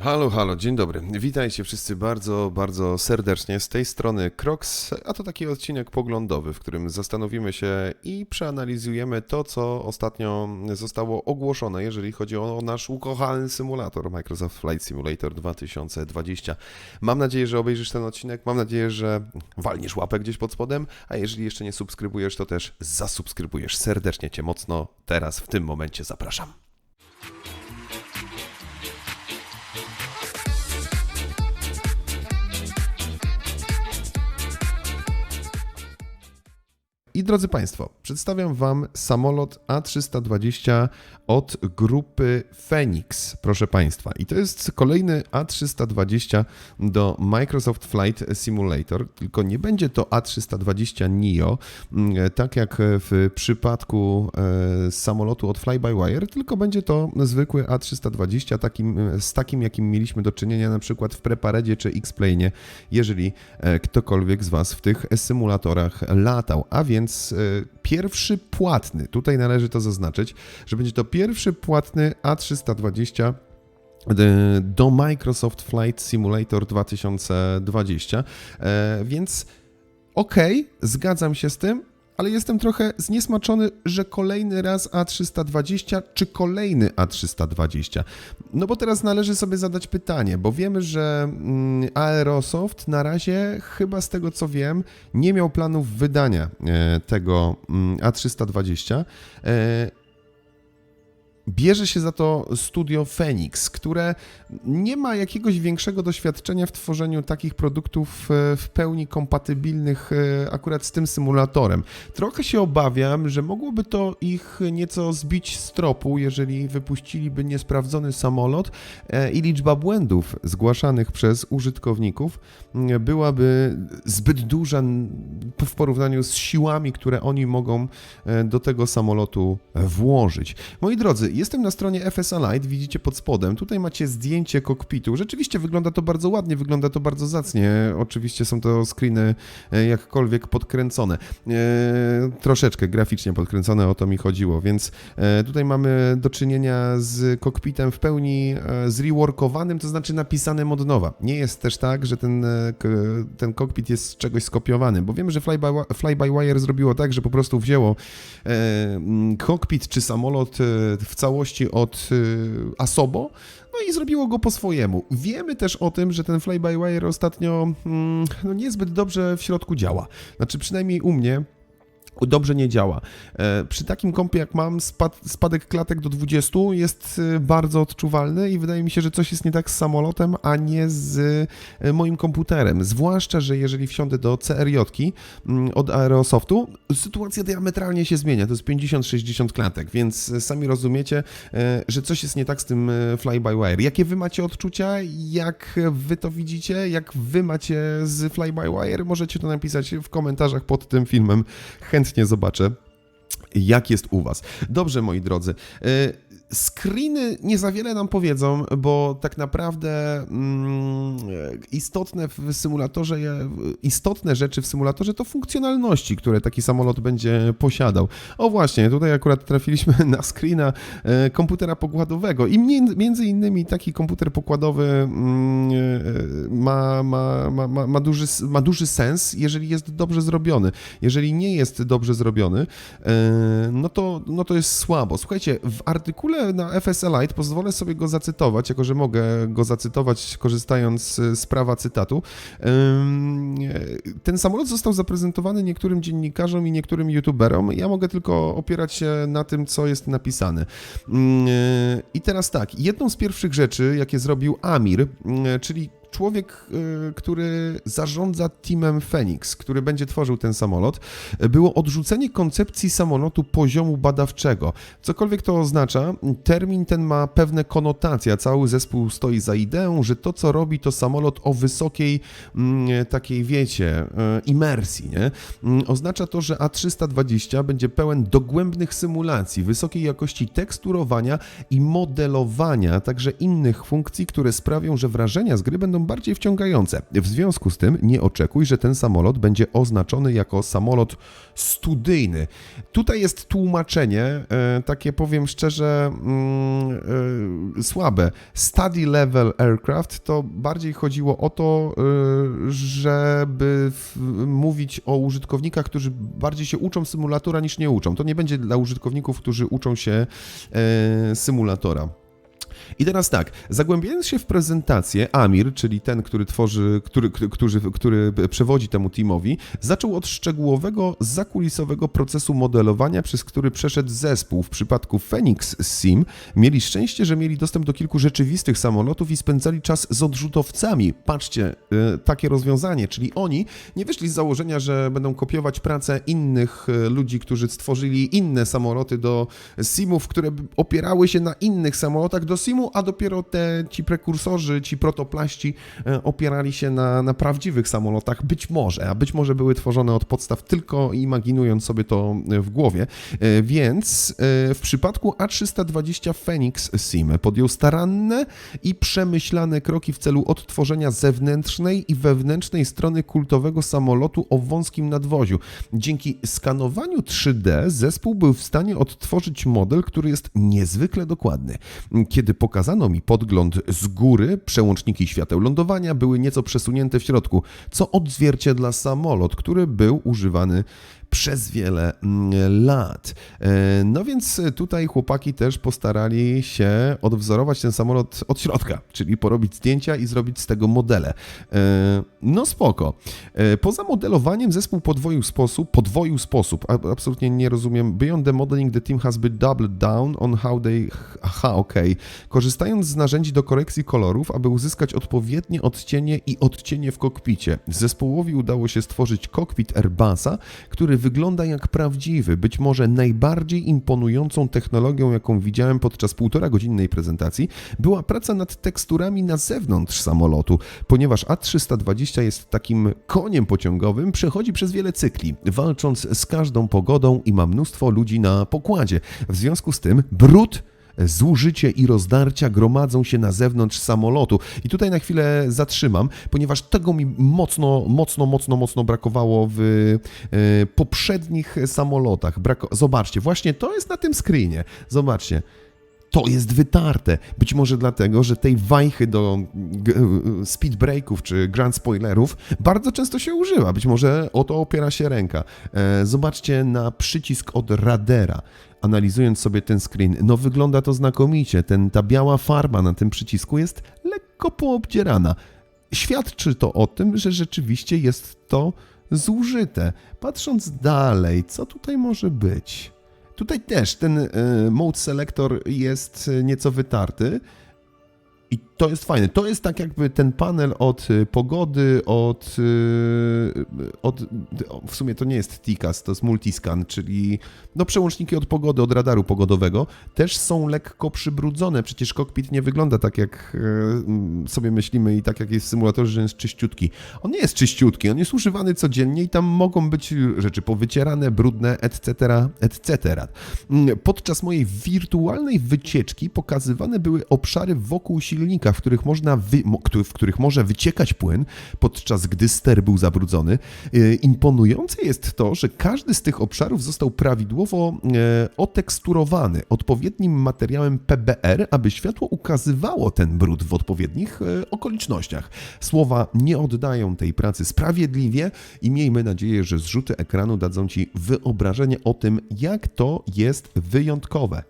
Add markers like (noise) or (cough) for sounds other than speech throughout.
Halo, halo, dzień dobry. Witajcie wszyscy bardzo, bardzo serdecznie. Z tej strony Crocs, a to taki odcinek poglądowy, w którym zastanowimy się i przeanalizujemy to, co ostatnio zostało ogłoszone, jeżeli chodzi o nasz ukochany symulator Microsoft Flight Simulator 2020. Mam nadzieję, że obejrzysz ten odcinek, mam nadzieję, że walniesz łapę gdzieś pod spodem, a jeżeli jeszcze nie subskrybujesz, to też zasubskrybujesz. Serdecznie Cię mocno teraz, w tym momencie zapraszam. I drodzy Państwo, przedstawiam Wam samolot A320 od grupy Phoenix, proszę Państwa. I to jest kolejny A320 do Microsoft Flight Simulator, tylko nie będzie to A320 NIO, mm, tak jak w przypadku e, samolotu od Fly-by-Wire, tylko będzie to zwykły A320 takim, z takim, jakim mieliśmy do czynienia na przykład w Preparedzie czy X-Plane, jeżeli e, ktokolwiek z Was w tych symulatorach latał. A więc e, pierwszy płatny, tutaj należy to zaznaczyć, że będzie to pierwszy płatny A320 e, do Microsoft Flight Simulator 2020. E, Więc okej, zgadzam się z tym, ale jestem trochę zniesmaczony, że kolejny raz A320 czy kolejny A320. No bo teraz należy sobie zadać pytanie, bo wiemy, że mm, Aerosoft na razie, chyba z tego co wiem, nie miał planów wydania e, tego mm, A320. Bierze się za to studio Phoenix, które nie ma jakiegoś większego doświadczenia w tworzeniu takich produktów e, w pełni kompatybilnych e, akurat z tym symulatorem. Trochę się obawiam, że mogłoby to ich nieco zbić z tropu, jeżeli wypuściliby niesprawdzony samolot e, i liczba błędów zgłaszanych przez użytkowników m, byłaby zbyt duża w porównaniu z siłami, które oni mogą do tego samolotu włożyć. Moi drodzy, jestem na stronie FSA Lite, widzicie pod spodem. Tutaj macie zdjęcie kokpitu. Rzeczywiście wygląda to bardzo ładnie, wygląda to bardzo zacnie. Oczywiście są to screeny e, jakkolwiek podkręcone. E, troszeczkę graficznie podkręcone, o to mi chodziło, więc e, tutaj mamy do czynienia z kokpitem w pełni e, zreworkowanym, to znaczy napisanym od nowa. Nie jest też tak, że ten, e, ten kokpit jest z czegoś skopiowany, bo wiemy, że Fly-by- Fly-by-Wire zrobiło tak, że po prostu wzięło e, kokpit czy samolot e, w całości od e, Asobo, no i zrobiło go po swojemu. Wiemy też o tym, że ten fly-by-wire ostatnio mm, no niezbyt dobrze w środku działa. Znaczy przynajmniej u mnie dobrze nie działa. E, Przy takim kompie jak mam, spad, spadek klatek do 20 jest e, bardzo odczuwalny i wydaje mi się, że coś jest nie tak z samolotem, a nie z e, moim komputerem. Zwłaszcza, że jeżeli wsiądę do CRJ mm, od Aerosoftu, sytuacja diametralnie się zmienia. To jest 50-60 klatek, więc sami rozumiecie, że coś jest nie tak z tym fly-by-wire. Jakie wy macie odczucia? Jak wy to widzicie? Jak wy macie z fly-by-wire? Możecie to napisać w komentarzach pod tym filmem. Chętnie zobaczę. Jak jest u Was? Dobrze, moi drodzy. E, Screeny nie za wiele nam powiedzą, bo tak naprawdę mm, istotne w symulatorze, istotne rzeczy w symulatorze to funkcjonalności, które taki samolot będzie posiadał. O właśnie, tutaj akurat trafiliśmy (laughs) na screena e, komputera pokładowego i między innymi taki komputer pokładowy mm, e, ma, ma, ma, ma, ma, duży, ma duży sens, jeżeli jest dobrze zrobiony. Jeżeli nie jest dobrze zrobiony, no to, no to jest słabo. Słuchajcie, w artykule na FSL Lite pozwolę sobie go zacytować, jako że mogę go zacytować korzystając z prawa cytatu. E, Ten samolot został zaprezentowany niektórym dziennikarzom i niektórym youtuberom. Ja mogę tylko opierać się na tym, co jest napisane. E, I teraz tak, jedną z pierwszych rzeczy, jakie zrobił Amir, czyli człowiek, y, który zarządza teamem Phoenix, który będzie tworzył ten samolot, było odrzucenie koncepcji samolotu poziomu badawczego. Cokolwiek to oznacza, termin ten ma pewne konotacje, cały zespół stoi za ideą, że to, co robi, to samolot o wysokiej mm, takiej, wiecie, y, imersji, nie? Mm, Oznacza to, że A320 będzie pełen dogłębnych symulacji, wysokiej jakości teksturowania i modelowania, także innych funkcji, które sprawią, że wrażenia z gry będą bardziej wciągające. W związku z tym nie oczekuj, że ten samolot będzie oznaczony jako samolot studyjny. Tutaj jest tłumaczenie, e, takie powiem szczerze, mm, e, słabe. Study level aircraft to bardziej chodziło o to, e, żeby mówić o użytkownikach, którzy bardziej się uczą symulatora niż nie uczą. To nie będzie dla użytkowników, którzy uczą się symulatora. I teraz tak, zagłębiając się w prezentację, Amir, czyli ten, który tworzy, który, który, który, przewodzi temu teamowi, zaczął od szczegółowego, zakulisowego procesu modelowania, przez który przeszedł zespół. W przypadku Phoenix Sim mieli szczęście, że mieli dostęp do kilku rzeczywistych samolotów i spędzali czas z odrzutowcami. Patrzcie, y, takie rozwiązanie, czyli oni nie wyszli z założenia, że będą kopiować pracę innych y, ludzi, którzy stworzyli inne samoloty do simów, które opierały się na innych samolotach do a dopiero te ci prekursorzy, ci protoplaści e, opierali się na, na prawdziwych samolotach, być może, a być może były tworzone od podstaw tylko imaginując sobie to e, w głowie. E, Więc w przypadku A320 Phoenix Sim podjął staranne i przemyślane kroki w celu odtworzenia zewnętrznej i wewnętrznej strony kultowego samolotu o wąskim nadwoziu. Dzięki skanowaniu 3D zespół był w stanie odtworzyć model, który jest niezwykle dokładny. Kiedy pokazano mi podgląd z góry, przełączniki świateł lądowania były nieco przesunięte w środku, co odzwierciedla samolot, który był używany przez wiele mm, lat. E, No więc tutaj chłopaki też postarali się odwzorować ten samolot od środka, czyli porobić zdjęcia i zrobić z tego modele. E, No spoko. E, Poza modelowaniem zespół podwoił sposób, podwoił sposób, absolutnie nie rozumiem. Beyond the modeling, the team has been doubled down on how they... Aha, okej. Korzystając z narzędzi do korekcji kolorów, aby uzyskać odpowiednie odcienie i odcienie w kokpicie. Zespołowi udało się stworzyć kokpit Airbusa, który wygląda jak prawdziwy, być może najbardziej imponującą technologią, jaką widziałem podczas półtora godzinnej prezentacji, była praca nad teksturami na zewnątrz samolotu, ponieważ A320 jest takim koniem pociągowym, przechodzi przez wiele cykli, walcząc z każdą pogodą i ma mnóstwo ludzi na pokładzie. W związku z tym brud zużycie i rozdarcia gromadzą się na zewnątrz samolotu. I tutaj na chwilę zatrzymam, ponieważ tego mi mocno, mocno, mocno, mocno brakowało w e, poprzednich samolotach. Brako- Zobaczcie, właśnie to jest na tym screenie. Zobaczcie. To jest wytarte. Być może dlatego, że tej wajchy do g- speed breaków czy grand spoilerów bardzo często się używa. Być może o to opiera się ręka. E, Zobaczcie na przycisk od radera. Analizując sobie ten screen, no wygląda to znakomicie. Ten, ta biała farba na tym przycisku jest lekko poobdzierana. Świadczy to o tym, że rzeczywiście jest to zużyte. Patrząc dalej, co tutaj może być? Tutaj też ten e, mode selector jest e, nieco wytarty. I to jest fajne. To jest tak jakby ten panel od e, pogody, od, e, od. W sumie to nie jest TICAS, to jest multiscan, czyli no przełączniki od pogody, od radaru pogodowego też są lekko przybrudzone. Przecież kokpit nie wygląda tak, jak e, mm, sobie myślimy i tak jak jest w symulatorze, że jest czyściutki. On nie jest czyściutki, on jest używany codziennie i tam mogą być rzeczy powycierane, brudne, etc., etc. Mm, Podczas mojej wirtualnej wycieczki pokazywane były obszary wokół silnika, w których, można wy, w których może wyciekać płyn, podczas gdy ster był zabrudzony. Yy, Imponujące jest to, że każdy z tych obszarów został prawidłowo e, oteksturowany odpowiednim materiałem PBR, aby światło ukazywało ten brud w odpowiednich e, okolicznościach. Słowa nie oddają tej pracy sprawiedliwie i miejmy nadzieję, że zrzuty ekranu dadzą Ci wyobrażenie o tym, jak to jest wyjątkowe.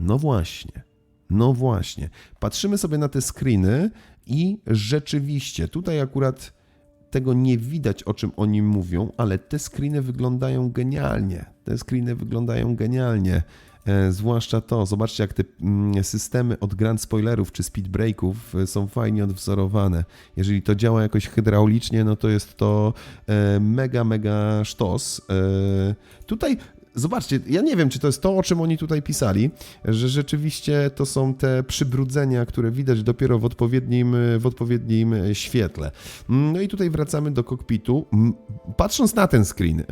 No właśnie. No właśnie. Patrzymy sobie na te screeny i rzeczywiście, tutaj akurat tego nie widać, o czym oni mówią, ale te screeny wyglądają genialnie. Te screeny wyglądają genialnie. E, zwłaszcza to, zobaczcie jak te mm, systemy od grand spoilerów czy speed breaków e, są fajnie odwzorowane. Jeżeli to działa jakoś hydraulicznie, no to jest to e, mega, mega sztos. E, tutaj Zobaczcie, ja nie wiem, czy to jest to, o czym oni tutaj pisali, że rzeczywiście to są te przybrudzenia, które widać dopiero w odpowiednim, w odpowiednim świetle. No i tutaj wracamy do kokpitu. Patrząc na ten screen, y,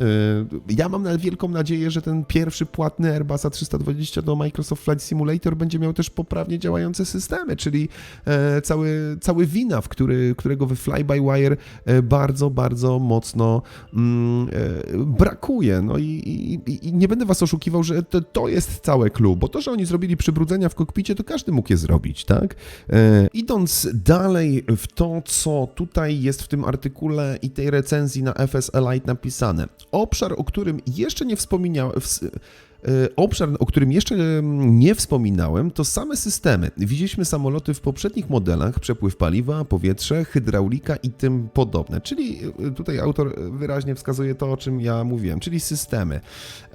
ja mam wielką nadzieję, że ten pierwszy płatny Airbus A320 do Microsoft Flight Simulator będzie miał też poprawnie działające systemy, czyli e, cały, cały WINAV, który, którego w fly-by-wire e, bardzo, bardzo mocno mm, e, brakuje. No i, i- nie będę was oszukiwał, że to, to jest całe clue, bo to, że oni zrobili przybrudzenia w kokpicie, to każdy mógł je zrobić, tak? E, idąc dalej w to, co tutaj jest w tym artykule i tej recenzji na FS Elite napisane. Obszar, o którym jeszcze nie wspomniałem, E, Obszar, o którym jeszcze nie wspominałem, to same systemy. Widzieliśmy samoloty w poprzednich modelach, przepływ paliwa, powietrze, hydraulika i tym podobne. Czyli e, tutaj autor wyraźnie wskazuje to, o czym ja mówiłem, czyli systemy.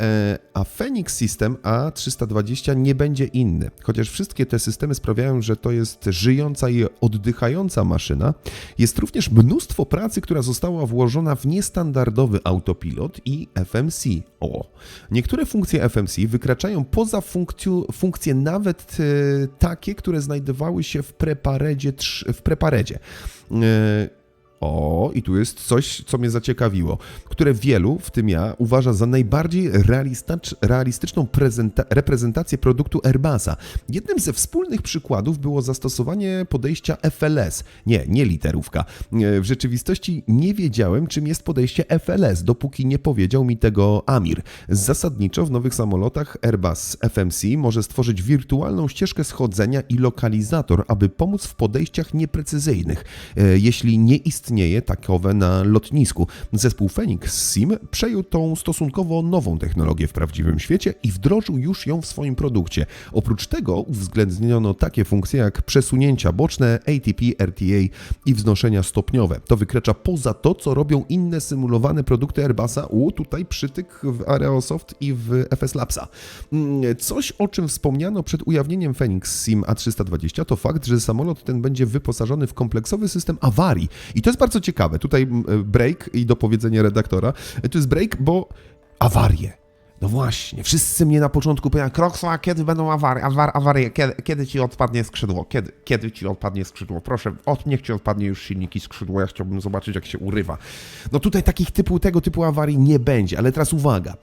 E, A Phoenix System A320 nie będzie inny. Chociaż wszystkie te systemy sprawiają, że to jest żyjąca i oddychająca maszyna, jest również mnóstwo pracy, która została włożona w niestandardowy autopilot i FMC. O, niektóre funkcje FMC wykraczają poza funkcju, funkcje nawet e, takie, które znajdowały się w preparedzie. W preparedzie. O, i tu jest coś, co mnie zaciekawiło, które wielu, w tym ja, uważa za najbardziej realistyczną prezenta- reprezentację produktu Airbusa. Jednym ze wspólnych przykładów było zastosowanie podejścia FLS. Nie, nie literówka. E, W rzeczywistości nie wiedziałem, czym jest podejście FLS, dopóki nie powiedział mi tego Amir. Zasadniczo w nowych samolotach Airbus FMC może stworzyć wirtualną ścieżkę schodzenia i lokalizator, aby pomóc w podejściach nieprecyzyjnych, e, jeśli nie istnieje takowe na lotnisku. Zespół Phoenix Sim przejął tą stosunkowo nową technologię w prawdziwym świecie i wdrożył już ją w swoim produkcie. Oprócz tego uwzględniono takie funkcje jak przesunięcia boczne, ATP, RTA i wznoszenia stopniowe. To wykracza poza to, co robią inne symulowane produkty Airbusa. U, tutaj przytyk w Aerosoft i w FS Labsa. Mm, Coś, o czym wspomniano przed ujawnieniem Phoenix Sim A320, to fakt, że samolot ten będzie wyposażony w kompleksowy system awarii. I to jest bardzo ciekawe. Tutaj mm, break i dopowiedzenie redaktora. To jest break, bo awarie. No właśnie, wszyscy mnie na początku pytają, Krokso, a kiedy będą awarie, awar, awarie, kiedy, kiedy ci odpadnie skrzydło, kiedy, kiedy ci odpadnie skrzydło, proszę, od, niech ci odpadnie już silnik i skrzydło, ja chciałbym zobaczyć, jak się urywa. No tutaj takich typu, tego typu awarii nie będzie, ale teraz uwaga.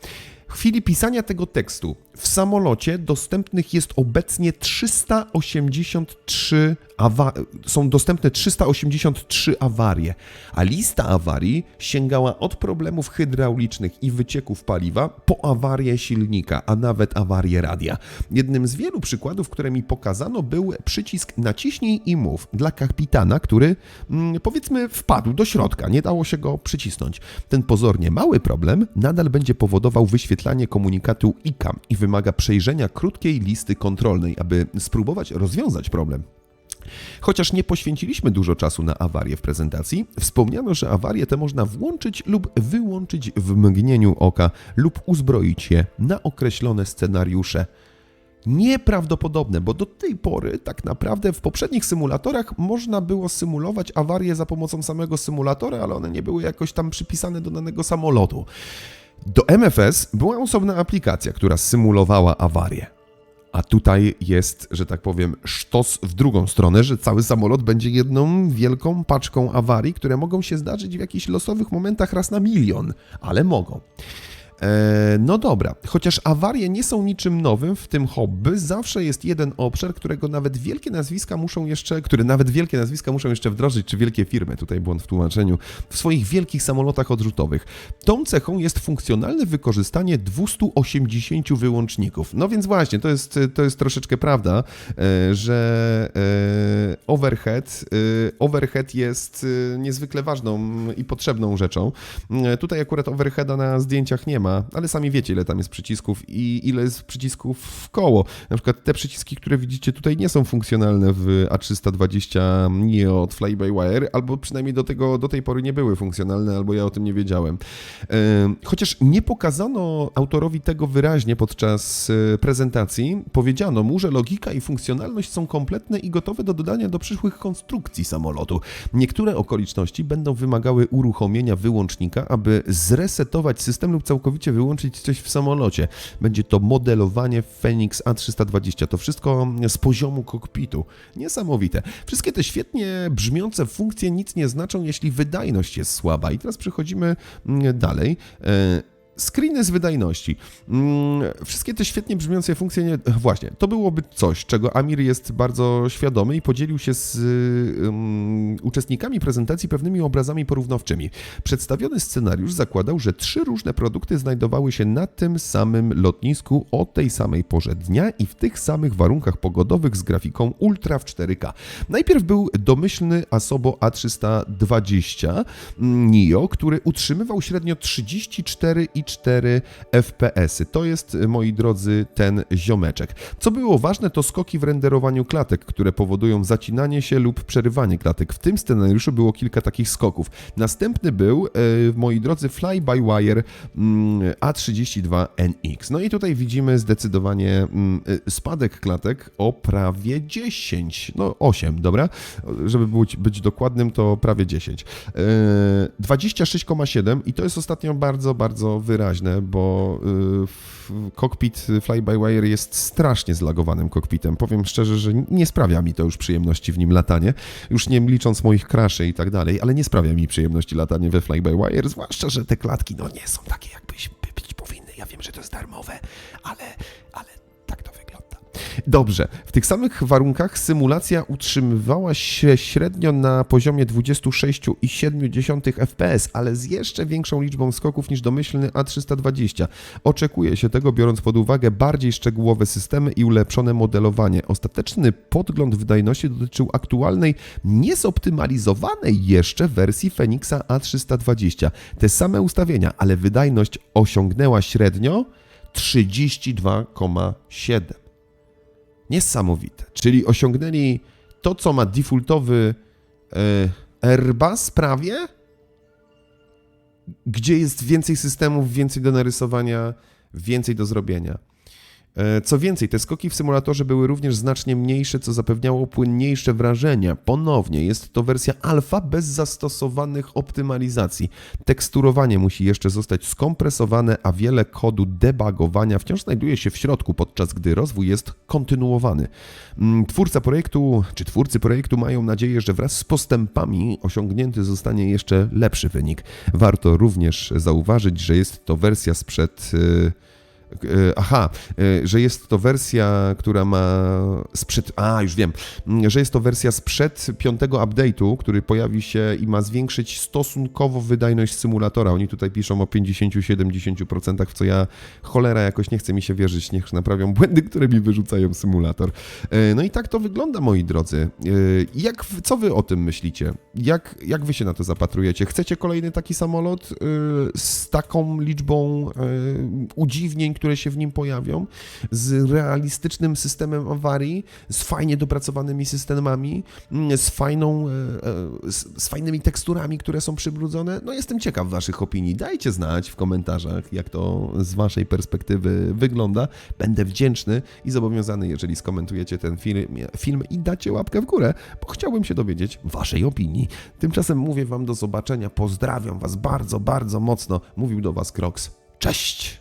W chwili pisania tego tekstu w samolocie dostępnych jest obecnie 383 awa- są dostępne 383 awarie, a lista awarii sięgała od problemów hydraulicznych i wycieków paliwa po awarię silnika, a nawet awarię radia. Jednym z wielu przykładów, które mi pokazano, był przycisk naciśnij i mów dla kapitana, który mm, powiedzmy wpadł do środka, nie dało się go przycisnąć. Ten pozornie mały problem nadal będzie powodował wyświetlanie komunikatu ICAM i wymaga przejrzenia krótkiej listy kontrolnej, aby spróbować rozwiązać problem. Chociaż nie poświęciliśmy dużo czasu na awarię w prezentacji, wspomniano, że awarię te można włączyć lub wyłączyć w mgnieniu oka lub uzbroić je na określone scenariusze. Nieprawdopodobne, bo do tej pory tak naprawdę w poprzednich symulatorach można było symulować awarię za pomocą samego symulatora, ale one nie były jakoś tam przypisane do danego samolotu. Do MFS była osobna aplikacja, która symulowała awarię. A tutaj jest, że tak powiem, sztos w drugą stronę, że cały samolot będzie jedną wielką paczką awarii, które mogą się zdarzyć w jakichś losowych momentach raz na milion, ale mogą. E, No dobra, chociaż awarie nie są niczym nowym w tym hobby, zawsze jest jeden obszar, którego nawet wielkie nazwiska muszą jeszcze, który nawet wielkie nazwiska muszą jeszcze wdrożyć, czy wielkie firmy, tutaj błąd w tłumaczeniu, w swoich wielkich samolotach odrzutowych. Tą cechą jest funkcjonalne wykorzystanie 280 wyłączników. No więc właśnie, to jest, to jest troszeczkę prawda, e, że e, overhead, overhead jest niezwykle ważną i potrzebną rzeczą. Tutaj akurat overheada na zdjęciach nie ma, ale sami wiecie, ile tam jest przycisków i ile jest przycisków w koło. Na przykład te przyciski, które widzicie tutaj, nie są funkcjonalne w A320 Neo od Fly-by-Wire, albo przynajmniej do, tego, do tej pory nie były funkcjonalne, albo ja o tym nie wiedziałem. Chociaż nie pokazano autorowi tego wyraźnie podczas e, prezentacji, powiedziano mu, że logika i funkcjonalność są kompletne i gotowe do dodania do przyszłych konstrukcji samolotu. Niektóre okoliczności będą wymagały uruchomienia wyłącznika, aby zresetować system lub całkowicie całkowicie wyłączyć coś w samolocie. Będzie to modelowanie Phoenix A320. To wszystko z poziomu kokpitu. Niesamowite. Wszystkie te świetnie brzmiące funkcje nic nie znaczą, jeśli wydajność jest słaba. I teraz przechodzimy mm, dalej. Screeny z wydajności. Mm, Wszystkie te świetnie brzmiące funkcje, nie... (laughs) właśnie, to byłoby coś, czego Amir jest bardzo świadomy i podzielił się z ym, uczestnikami prezentacji pewnymi obrazami porównawczymi. Przedstawiony scenariusz zakładał, że trzy różne produkty znajdowały się na tym samym lotnisku o tej samej porze dnia i w tych samych warunkach pogodowych z grafiką Ultra w 4K. Najpierw był domyślny Asobo A320 mm, NIO, który utrzymywał średnio 34,4 FPS. To jest, moi drodzy, ten ziomeczek. Co było ważne, to skoki w renderowaniu klatek, które powodują zacinanie się lub przerywanie klatek. W tym scenariuszu było kilka takich skoków. Następny był, e, moi drodzy, Fly-by-Wire mm, A32NX. No i tutaj widzimy zdecydowanie mm, e, spadek klatek o prawie 10, no 8, dobra? Żeby być, być dokładnym, to prawie 10. E, 26,7 i to jest ostatnio bardzo, bardzo wyraźne, bo w- kokpit Fly-by-Wire jest strasznie zlagowanym kokpitem. Powiem szczerze, że nie sprawia mi to już przyjemności w nim latanie, już nie licząc moich craszy i tak dalej, ale nie sprawia mi przyjemności latanie we Fly-by-Wire, zwłaszcza, że te klatki no nie są takie, jakbyś by być powinny. Ja wiem, że to jest darmowe, ale, Dobrze, w tych samych warunkach symulacja utrzymywała się średnio na poziomie 26,7 FPS, ale z jeszcze większą liczbą skoków niż domyślny A320. Oczekuje się tego, biorąc pod uwagę bardziej szczegółowe systemy i ulepszone modelowanie. Ostateczny podgląd wydajności dotyczył aktualnej, niezoptymalizowanej jeszcze wersji Phoenixa A320. Te same ustawienia, ale wydajność osiągnęła średnio 32,7. Niesamowite. Czyli osiągnęli to, co ma defaultowy e, Airbus prawie, gdzie jest więcej systemów, więcej do narysowania, więcej do zrobienia. E, Co więcej, te skoki w symulatorze były również znacznie mniejsze, co zapewniało płynniejsze wrażenia. Ponownie, jest to wersja alfa bez zastosowanych optymalizacji. Teksturowanie musi jeszcze zostać skompresowane, a wiele kodu debugowania wciąż znajduje się w środku, podczas gdy rozwój jest kontynuowany. Mm, Twórca projektu, czy twórcy projektu mają nadzieję, że wraz z postępami osiągnięty zostanie jeszcze lepszy wynik. Warto również zauważyć, że jest to wersja sprzed. y, E, Aha, e, że jest to wersja, która ma sprzed. A, już wiem, że jest to wersja sprzed piątego update'u, który pojawi się i ma zwiększyć stosunkowo wydajność symulatora. Oni tutaj piszą o 50-70%, w co ja cholera jakoś nie chce mi się wierzyć. Niech naprawią błędy, które mi wyrzucają symulator. E, No i tak to wygląda, moi drodzy. E, Jak, co wy o tym myślicie? Jak, jak wy się na to zapatrujecie? Chcecie kolejny taki samolot e, z taką liczbą e, udziwnień, które się w nim pojawią, z realistycznym systemem awarii, z fajnie dopracowanymi systemami, mm, z fajną, e, e, z, fajnymi teksturami, które są przybrudzone? No jestem ciekaw waszych opinii. Dajcie znać w komentarzach, jak to z waszej perspektywy wygląda. Będę wdzięczny i zobowiązany, jeżeli skomentujecie ten film, film i dacie łapkę w górę, bo chciałbym się dowiedzieć waszej opinii. Tymczasem mówię wam do zobaczenia, pozdrawiam was bardzo, bardzo mocno. Mówił do was Kroks. Cześć!